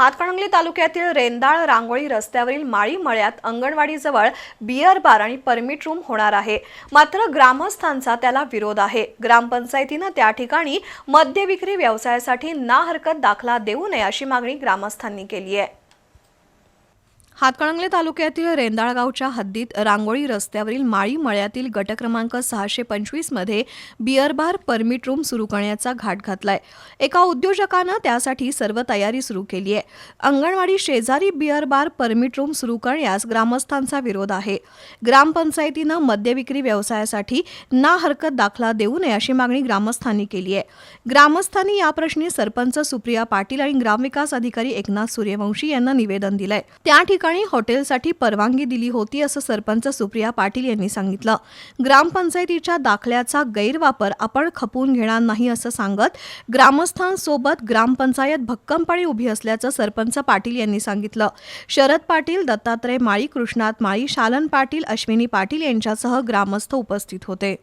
हातकणंगले तालुक्यातील रेंदाळ रांगोळी रस्त्यावरील माळी मळ्यात अंगणवाडीजवळ बियर बार आणि परमिट रूम होणार आहे. मात्र ग्रामस्थांचा त्याला विरोध आहे. ग्रामपंचायतीनं त्या ठिकाणी मद्य विक्री व्यवसायासाठी ना हरकत दाखला देऊ नये अशी मागणी ग्रामस्थांनी केली आहे. हातकणंगले तालुक्यातील रेंदाळगावच्या हद्दीत रांगोळी रस्त्यावरील माळी मळ्यातील गट क्रमांक सहाशे पंचवीसमध्ये beer bar beer bar permit room सुरू करण्याचा घाट घातलाय. एका उद्योजकानं त्यासाठी सर्व तयारी सुरू केली आहे. अंगणवाडी शेजारी बिअर बार परमिट रूम सुरू करण्यास ग्रामस्थांचा विरोध आहे. ग्रामपंचायतीनं मद्य विक्री व्यवसायासाठी ना हरकत दाखला देऊ नये अशी मागणी ग्रामस्थांनी केली आहे. ग्रामस्थांनी या प्रश्नी सरपंच सुप्रिया पाटील आणि ग्रामविकास अधिकारी एकनाथ सूर्यवंशी यांना निवेदन दिलंय. त्या ठिकाणी ठिकाणी हॉटेलसाठी परवानगी दिली होती असं सरपंच सुप्रिया पाटील यांनी सांगितलं. ग्रामपंचायतीच्या दाखल्याचा गैरवापर आपण खपवून घेणार नाही असं सांगत ग्रामस्थांसोबत ग्रामपंचायत भक्कमपणे उभी असल्याचं सरपंच पाटील यांनी सांगितलं. शरद पाटील दत्तात्रय माळी कृष्णात माळी शालन पाटील अश्विनी पाटील यांच्यासह ग्रामस्थ उपस्थित होते.